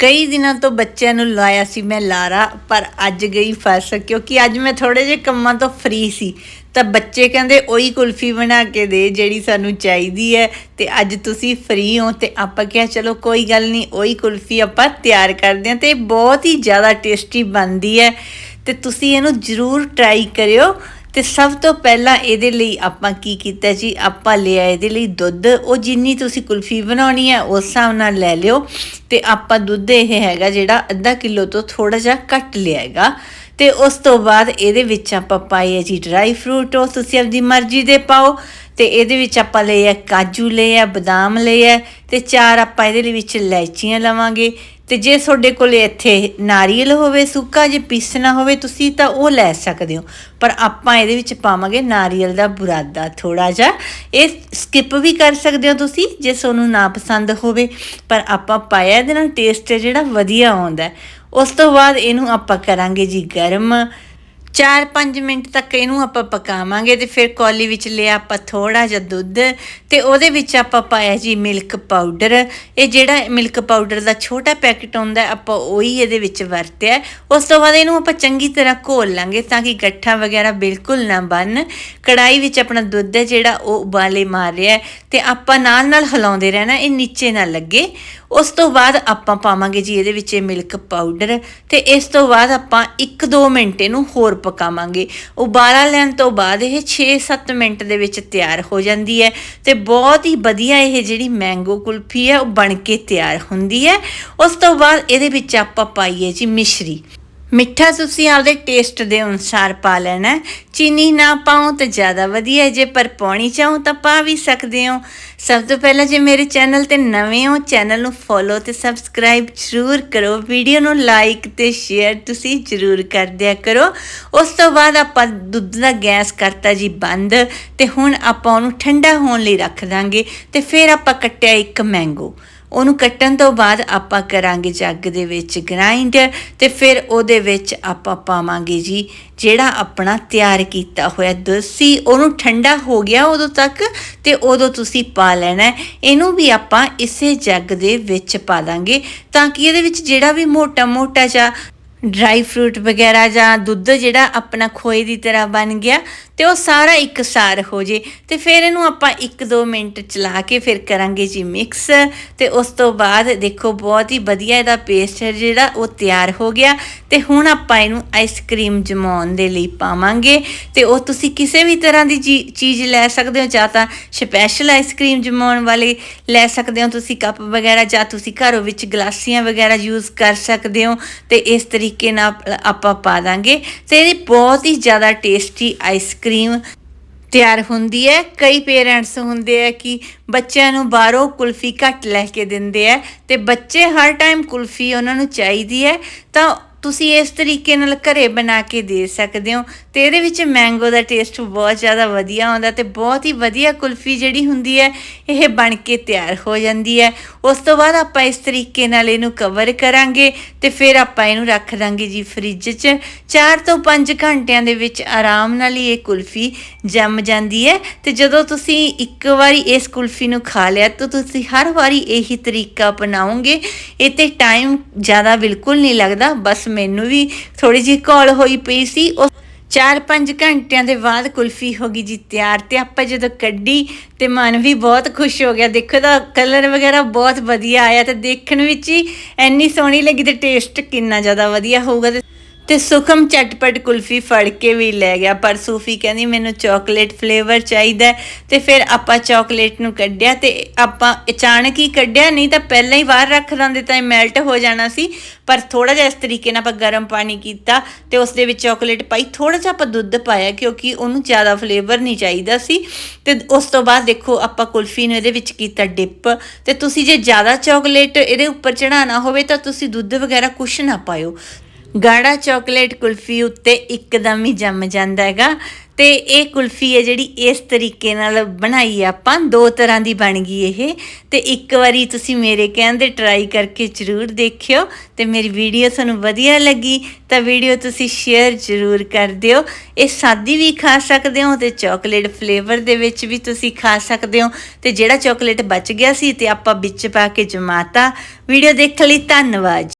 ਕਈ ਦਿਨਾਂ ਤੋਂ ਬੱਚਿਆਂ ਨੂੰ ਲਾਇਆ ਸੀ ਮੈਂ ਲਾਰਾ, ਪਰ ਅੱਜ ਗਈ ਫਸ ਕਿਉਂਕਿ ਅੱਜ ਮੈਂ ਥੋੜੇ ਜਿਹੇ ਕੰਮਾਂ ਤੋਂ ਫ੍ਰੀ ਸੀ। ਤਾਂ ਬੱਚੇ ਕਹਿੰਦੇ, ਉਹੀ ਕੁਲਫੀ ਬਣਾ ਕੇ ਦੇ ਜਿਹੜੀ ਸਾਨੂੰ ਚਾਹੀਦੀ ਹੈ ਤੇ ਅੱਜ ਤੁਸੀਂ ਫ੍ਰੀ ਹੋ। ਤੇ ਆਪਾਂ ਕਿਹਾ, ਚਲੋ, ਕੋਈ ਗੱਲ ਨਹੀਂ, ਉਹੀ ਕੁਲਫੀ ਆਪਾਂ ਤਿਆਰ ਕਰਦੇ ਹਾਂ ਤੇ ਇਹ ਬਹੁਤ ਹੀ ਜ਼ਿਆਦਾ ਟੇਸਟੀ ਬਣਦੀ ਹੈ ਤੇ ਤੁਸੀਂ ਇਹਨੂੰ ਜ਼ਰੂਰ ਟਰਾਈ ਕਰਿਓ ਤੇ ਸਭ ਤੋਂ ਪਹਿਲਾਂ ਇਹਦੇ ਲਈ ਆਪਾਂ ਕੀ ਕੀਤਾ ਜੀ? ਆਪਾਂ ਲਿਆ ਇਹਦੇ ਲਈ ਦੁੱਧ। ਉਹ ਜਿੰਨੀ ਤੁਸੀਂ ਕੁਲਫੀ ਬਣਾਉਣੀ ਹੈ, ਉਸ ਹਿਸਾਬ ਨਾਲ ਲੈ ਲਿਓ। ਤੇ ਆਪਾਂ ਦੁੱਧ ਇਹ ਹੈਗਾ ਜਿਹੜਾ ਅੱਧਾ ਕਿਲੋ ਤੋਂ ਥੋੜਾ ਜਿਹਾ ਘੱਟ ਲਿਆਏਗਾ ਹੈਗਾ। ਤੇ ਉਸ ਤੋਂ ਬਾਅਦ ਇਹਦੇ ਵਿੱਚ ਆਪਾਂ ਪਾਏ ਹੈ ਜੀ ਡਰਾਈ ਫਰੂਟ ਉਹ ਤੁਸੀਂ ਆਪਦੀ ਮਰਜ਼ੀ ਦੇ ਪਾਓ। ਤੇ ਇਹਦੇ ਵਿੱਚ ਆਪਾਂ ਲਏ ਆ ਕਾਜੂ, ਲਏ ਆ ਬਦਾਮ ਲਏ ਆ। ਤੇ ਚਾਰ ਆਪਾਂ ਇਹਦੇ ਲਈ ਵਿੱਚ ਇਲਾਇਚੀਆਂ ਲਵਾਂਗੇ। ਤੇ ਜੇ ਤੁਹਾਡੇ ਕੋਲ ਇੱਥੇ ਨਾਰੀਅਲ ਹੋਵੇ, ਸੁੱਕਾ ਜੇ ਪੀਸਣਾ ਹੋਵੇ, ਤੁਸੀਂ ਤਾਂ ਉਹ ਲੈ ਸਕਦੇ ਹੋ। ਪਰ ਆਪਾਂ ਇਹਦੇ ਵਿੱਚ ਪਾਵਾਂਗੇ ਨਾਰੀਅਲ ਦਾ ਬੁਰਾਦਾ ਥੋੜਾ ਜਿਹਾ। ਇਹ ਸਕਿਪ ਵੀ ਕਰ ਸਕਦੇ ਹੋ ਤੁਸੀਂ, ਜੇ ਤੁਹਾਨੂੰ ਨਾ ਪਸੰਦ ਹੋਵੇ। ਪਰ ਆਪਾਂ ਪਾਇਆ ਇਹਦੇ ਨਾਲ ਟੇਸਟ ਜਿਹੜਾ ਵਧੀਆ ਆਉਂਦਾ ਉਸ ਤੋਂ ਬਾਅਦ ਇਹਨੂੰ ਆਪਾਂ ਕਰਾਂਗੇ ਜੀ ਗਰਮ। 4-5 ਮਿੰਟ ਤੱਕ ਇਹਨੂੰ ਆਪਾਂ ਪਕਾਵਾਂਗੇ ਤੇ ਫਿਰ ਕੌਲੀ ਵਿੱਚ ਲਿਆ ਆਪਾਂ ਥੋੜਾ ਜਿਹਾ ਦੁੱਧ ਤੇ ਉਹਦੇ ਵਿੱਚ ਆਪਾਂ ਪਾਇਆ ਜੀ ਮਿਲਕ ਪਾਊਡਰ। ਇਹ ਜਿਹੜਾ ਮਿਲਕ ਪਾਊਡਰ ਦਾ ਛੋਟਾ ਪੈਕਟ ਹੁੰਦਾ, ਆਪਾਂ ਉਹੀ ਇਹਦੇ ਵਿੱਚ ਵਰਤਿਆ। ਉਸ ਤੋਂ ਬਾਅਦ ਇਹਨੂੰ ਆਪਾਂ ਚੰਗੀ ਤਰ੍ਹਾਂ ਘੋਲ ਲਾਂਗੇ ਤਾਂ ਕਿ ਗੱਠਾ ਵਗੈਰਾ ਬਿਲਕੁਲ ਨਾ ਬਣ ਕੜਾਈ ਵਿੱਚ ਆਪਣਾ ਦੁੱਧ ਹੈ ਜਿਹੜਾ ਉਹ ਉਬਾਲੇ ਮਾਰ ਰਿਹਾ ਹੈ ਤੇ ਆਪਾਂ ਨਾਲ ਨਾਲ ਹਿਲਾਉਂਦੇ ਰਹਿਣਾ, ਇਹ ਨੀਚੇ ਨਾ ਲੱਗੇ। ਉਸ ਤੋਂ ਬਾਅਦ ਆਪਾਂ ਪਾਵਾਂਗੇ ਜੀ ਇਹਦੇ ਵਿੱਚ ਇਹ ਮਿਲਕ ਪਾਊਡਰ ਤੇ ਇਸ ਤੋਂ ਬਾਅਦ ਆਪਾਂ 1-2 ਮਿੰਟ ਇਹਨੂੰ ਹੋਰ ਪਕਾਵਾਂਗੇ। ਉਬਾਲਾ ਲੈਣ ਤੋਂ ਬਾਅਦ ਇਹ 6-7 ਮਿੰਟ ਦੇ ਵਿੱਚ ਤਿਆਰ ਹੋ ਜਾਂਦੀ ਹੈ ਤੇ ਬਹੁਤ ਹੀ ਵਧੀਆ ਇਹ ਜਿਹੜੀ ਮੈਂਗੋ ਕੁਲਫੀ ਹੈ, ਉਹ ਬਣ ਕੇ ਤਿਆਰ ਹੁੰਦੀ ਹੈ। ਉਸ ਤੋਂ ਬਾਅਦ ਇਹਦੇ ਵਿੱਚ ਆਪਾਂ ਪਾਈਏ ਜੀ ਮਿਸ਼ਰੀ। ਮਿੱਠਾ ਤੁਸੀਂ ਆਪਦੇ ਟੇਸਟ ਦੇ ਅਨੁਸਾਰ ਪਾ ਲੈਣਾ ਚੀਨੀ ਨਾ ਪਾਓ ਤਾਂ ਜ਼ਿਆਦਾ ਵਧੀਆ ਜੇ ਪਰ ਪਾਉਣੀ ਚਾਹੋ ਤਾਂ ਪਾ ਵੀ ਸਕਦੇ ਹੋ। ਸਭ ਤੋਂ ਪਹਿਲਾਂ ਜੇ ਮੇਰੇ ਚੈਨਲ ਤੇ ਨਵੇਂ ਹੋ, ਚੈਨਲ ਨੂੰ ਫੋਲੋ ਤੇ ਸਬਸਕ੍ਰਾਈਬ ਜ਼ਰੂਰ ਕਰੋ। ਵੀਡੀਓ ਨੂੰ ਲਾਈਕ ਤੇ ਸ਼ੇਅਰ ਤੁਸੀਂ ਜ਼ਰੂਰ ਕਰ ਦਿਆ ਕਰੋ। ਉਸ ਤੋਂ ਬਾਅਦ ਆਪਾਂ ਦੁੱਧ ਦਾ ਗੈਸ ਕਰਤਾ ਜੀ ਬੰਦ ਤੇ ਹੁਣ ਆਪਾਂ ਉਹਨੂੰ ਠੰਡਾ ਹੋਣ ਲਈ ਰੱਖ ਦਾਂਗੇ ਤੇ ਫਿਰ ਆਪਾਂ ਕੱਟਿਆ ਇੱਕ ਮੈਂਗੋ ਉਹਨੂੰ ਕੱਟਣ ਤੋਂ ਬਾਅਦ ਆਪਾਂ ਕਰਾਂਗੇ ਜੱਗ ਦੇ ਵਿੱਚ ਗ੍ਰਾਈਂਡ ਤੇ ਫਿਰ ਉਹਦੇ ਵਿੱਚ ਆਪਾਂ ਪਾਵਾਂਗੇ ਜੀ ਜਿਹੜਾ ਆਪਣਾ ਤਿਆਰ ਕੀਤਾ ਹੋਇਆ ਦਸੀ, ਉਹਨੂੰ ਠੰਡਾ ਹੋ ਗਿਆ ਉਦੋਂ ਤੱਕ ਤੇ ਉਦੋਂ ਤੁਸੀਂ ਪਾ ਲੈਣਾ ਇਹਨੂੰ ਵੀ ਆਪਾਂ ਇਸੇ ਜੱਗ ਦੇ ਵਿੱਚ ਪਾ ਦਾਂਗੇ ਤਾਂ ਕਿ ਇਹਦੇ ਵਿੱਚ ਜਿਹੜਾ ਵੀ ਮੋਟਾ ਮੋਟਾ ਜਾਂ ਡਰਾਈ ਫਰੂਟ ਵਗੈਰਾ ਜਾਂ ਦੁੱਧ ਜਿਹੜਾ ਆਪਣਾ ਖੋਏ ਦੀ ਤਰ੍ਹਾਂ ਬਣ ਗਿਆ ਤੇ ਉਹ ਸਾਰਾ ਇੱਕਸਾਰ ਹੋ ਜੇ। ਤੇ ਫਿਰ ਇਹਨੂੰ ਆਪਾਂ 1-2 ਮਿੰਟ ਚਲਾ ਕੇ ਫਿਰ ਕਰਾਂਗੇ ਜੀ ਮਿਕਸ ਤੇ ਉਸ ਤੋਂ ਬਾਅਦ ਦੇਖੋ, ਬਹੁਤ ਹੀ ਵਧੀਆ ਇਹਦਾ ਪੇਸਟ ਹੈ ਜਿਹੜਾ, ਉਹ ਤਿਆਰ ਹੋ ਗਿਆ। ਤੇ ਹੁਣ ਆਪਾਂ ਇਹਨੂੰ ਆਈਸਕ੍ਰੀਮ ਜਮਾਉਣ ਦੇ ਲਈ ਪਾਵਾਂਗੇ। ਤੇ ਉਹ ਤੁਸੀਂ ਕਿਸੇ ਵੀ ਤਰ੍ਹਾਂ ਦੀ ਚੀ- ਚੀਜ਼ ਲੈ ਸਕਦੇ ਹੋ, ਜਾਂ ਤਾਂ ਸਪੈਸ਼ਲ ਆਈਸਕ੍ਰੀਮ ਜਮਾਉਣ ਵਾਲੇ ਲੈ ਸਕਦੇ ਹੋ। ਤੁਸੀਂ ਕੱਪ ਵਗੈਰਾ, ਜਾਂ ਤੁਸੀਂ ਘਰੋਂ ਵਿੱਚ ਗਲਾਸੀਆਂ ਵਗੈਰਾ ਯੂਜ਼ ਕਰ ਸਕਦੇ ਹੋ। ਤੇ ਇਸ ਤਰੀਕੇ ਨਾਲ ਆਪਾਂ ਪਾ ਦਾਂਗੇ। ਤੇ ਇਹ ਬਹੁਤ ਹੀ ਜ਼ਿਆਦਾ ਟੇਸਟੀ ਆਈਸ ਆਈਸਕ੍ਰੀਮ ਤਿਆਰ ਹੁੰਦੀ ਹੈ। ਕਈ ਪੇਰੈਂਟਸ ਹੁੰਦੇ ਆ ਕਿ ਬੱਚਿਆਂ ਨੂੰ ਬਾਹਰੋਂ ਕੁਲਫੀ ਘੱਟ ਲੈ ਕੇ ਦਿੰਦੇ ਆ ਤੇ ਬੱਚੇ ਹਰ ਟਾਈਮ ਕੁਲਫੀ ਉਹਨਾਂ ਨੂੰ ਚਾਹੀਦੀ ਹੈ। ਤਾਂ ਤੁਸੀਂ ਇਸ ਤਰੀਕੇ ਨਾਲ ਘਰੇ ਬਣਾ ਕੇ ਦੇ ਸਕਦੇ ਹੋ ਤੇ ਇਹਦੇ ਵਿੱਚ ਮੈਂਗੋ ਦਾ ਟੇਸਟ ਬਹੁਤ ਜ਼ਿਆਦਾ ਵਧੀਆ ਆਉਂਦਾ ਤੇ ਬਹੁਤ ਹੀ ਵਧੀਆ ਕੁਲਫੀ ਜਿਹੜੀ ਹੁੰਦੀ ਹੈ, ਇਹ ਬਣ ਕੇ ਤਿਆਰ ਹੋ ਜਾਂਦੀ ਹੈ। ਉਸ ਤੋਂ ਬਾਅਦ ਆਪਾਂ ਇਸ ਤਰੀਕੇ ਨਾਲ ਇਹਨੂੰ ਕਵਰ ਕਰਾਂਗੇ ਤੇ ਫਿਰ ਆਪਾਂ ਇਹਨੂੰ ਰੱਖ ਦਾਂਗੇ ਜੀ ਫ੍ਰਿਜ 'ਚ। 4 ਤੋਂ 5 ਘੰਟਿਆਂ ਦੇ ਵਿੱਚ ਆਰਾਮ ਨਾਲ ਹੀ ਇਹ ਕੁਲਫੀ ਜੰਮ ਜਾਂਦੀ ਹੈ ਤੇ ਜਦੋਂ ਤੁਸੀਂ ਇੱਕ ਵਾਰੀ ਇਸ ਕੁਲਫੀ ਨੂੰ ਖਾ ਲਿਆ ਤਾਂ ਤੁਸੀਂ ਹਰ ਵਾਰੀ ਇਹੀ ਤਰੀਕਾ ਅਪਣਾਓਗੇ। ਇਹ ਤੇ ਟਾਈਮ ਜ਼ਿਆਦਾ ਬਿਲਕੁਲ ਨਹੀਂ ਲੱਗਦਾ, ਬਸ ਮੈਨੂੰ ਵੀ ਥੋੜੀ ਜਿਹੀ ਘੋਲ ਹੋਈ ਪਈ ਸੀ। ਉਹ 4-5 ਘੰਟਿਆਂ ਦੇ ਬਾਅਦ ਕੁਲਫੀ ਹੋ ਗਈ ਜੀ ਤਿਆਰ ਤੇ ਆਪਾਂ ਜਦੋਂ ਕੱਢੀ ਤੇ ਮਨ ਵੀ ਬਹੁਤ ਖੁਸ਼ ਹੋ ਗਿਆ। ਦੇਖੋ ਦਾ ਕਲਰ ਵਗੈਰਾ ਬਹੁਤ ਵਧੀਆ ਆਇਆ ਤੇ ਦੇਖਣ ਵਿੱਚ ਹੀ ਇੰਨੀ ਸੋਹਣੀ ਲੱਗੀ ਤੇ ਟੇਸਟ ਕਿੰਨਾ ਜ਼ਿਆਦਾ ਵਧੀਆ ਹੋਊਗਾ ਤੇ ਤੇ ਸੁਖਮ ਚਟਪਟ ਕੁਲਫੀ ਫੜ ਕੇ ਵੀ ਲੈ ਗਿਆ। ਪਰ ਸੂਫੀ ਕਹਿੰਦੀ, ਮੈਨੂੰ ਚਾਕਲੇਟ ਫਲੇਵਰ ਚਾਹੀਦਾ ਹੈ। ਤੇ ਫਿਰ ਆਪਾਂ ਚਾਕਲੇਟ ਨੂੰ ਕੱਢਿਆ ਤੇ ਆਪਾਂ ਅਚਾਨਕ ਹੀ ਕੱਢਿਆ। ਨਹੀਂ ਤਾਂ ਪਹਿਲਾਂ ਹੀ ਬਾਹਰ ਰੱਖ ਦਿੰਦੇ ਤਾਂ ਇਹ ਮੈਲਟ ਹੋ ਜਾਣਾ ਸੀ। ਪਰ ਥੋੜਾ ਜਿਹਾ ਇਸ ਤਰੀਕੇ ਨਾਲ ਆਪਾਂ ਗਰਮ ਪਾਣੀ ਕੀਤਾ ਤੇ ਉਸ ਦੇ ਵਿੱਚ ਚਾਕਲੇਟ ਪਾਈ। ਥੋੜਾ ਜਿਹਾ ਆਪਾਂ ਦੁੱਧ ਪਾਇਆ ਕਿਉਂਕਿ ਉਹਨੂੰ ਜ਼ਿਆਦਾ ਫਲੇਵਰ ਨਹੀਂ ਚਾਹੀਦਾ ਸੀ। ਤੇ ਉਸ ਤੋਂ ਬਾਅਦ ਦੇਖੋ, ਆਪਾਂ ਕੁਲਫੀ ਨੂੰ ਇਹਦੇ ਵਿੱਚ ਕੀਤਾ ਡਿਪ ਤੇ ਤੁਸੀਂ ਜੇ ਜ਼ਿਆਦਾ ਚਾਕਲੇਟ ਇਹਦੇ ਉੱਪਰ ਚੜਾਉਣਾ ਹੋਵੇ ਤਾਂ ਤੁਸੀਂ ਦੁੱਧ ਵਗੈਰਾ ਕੁਛ ਨਾ ਪਾਇਓ। ਗਾੜਾ ਚਾਕਲੇਟ ਕੁਲਫੀ ਉੱਤੇ ਇੱਕਦਮ ਹੀ ਜੰਮ ਜਾਂਦਾ ਹੈਗਾ। ਤੇ ਇਹ ਕੁਲਫੀ ਹੈ ਜਿਹੜੀ ਇਸ ਤਰੀਕੇ ਨਾਲ ਬਣਾਈ ਆਪਾਂ। ਦੋ ਤਰ੍ਹਾਂ ਦੀ ਬਣ ਗਈ ਇਹ। ਤੇ ਇੱਕ ਵਾਰੀ ਤੁਸੀਂ ਮੇਰੇ ਕਹਿੰਦੇ ਟਰਾਈ ਕਰਕੇ ਜ਼ਰੂਰ ਦੇਖਿਓ। ਤੇ ਮੇਰੀ ਵੀਡੀਓ ਤੁਹਾਨੂੰ ਵਧੀਆ ਲੱਗੀ ਤਾਂ ਵੀਡੀਓ ਤੁਸੀਂ ਸ਼ੇਅਰ ਜ਼ਰੂਰ ਕਰ ਦਿਓ। ਇਹ ਸਾਦੀ ਵੀ ਖਾ ਸਕਦੇ ਹੋ ਤੇ ਚਾਕਲੇਟ ਫਲੇਵਰ ਦੇ ਵਿੱਚ ਵੀ ਤੁਸੀਂ ਖਾ ਸਕਦੇ ਹੋ। ਤੇ ਜਿਹੜਾ ਚਾਕਲੇਟ ਬਚ ਗਿਆ ਸੀ ਤੇ ਆਪਾਂ ਵਿੱਚ ਪਾ ਕੇ ਜਮਾਤਾ। ਵੀਡੀਓ ਦੇਖਣ ਲਈ ਧੰਨਵਾਦ।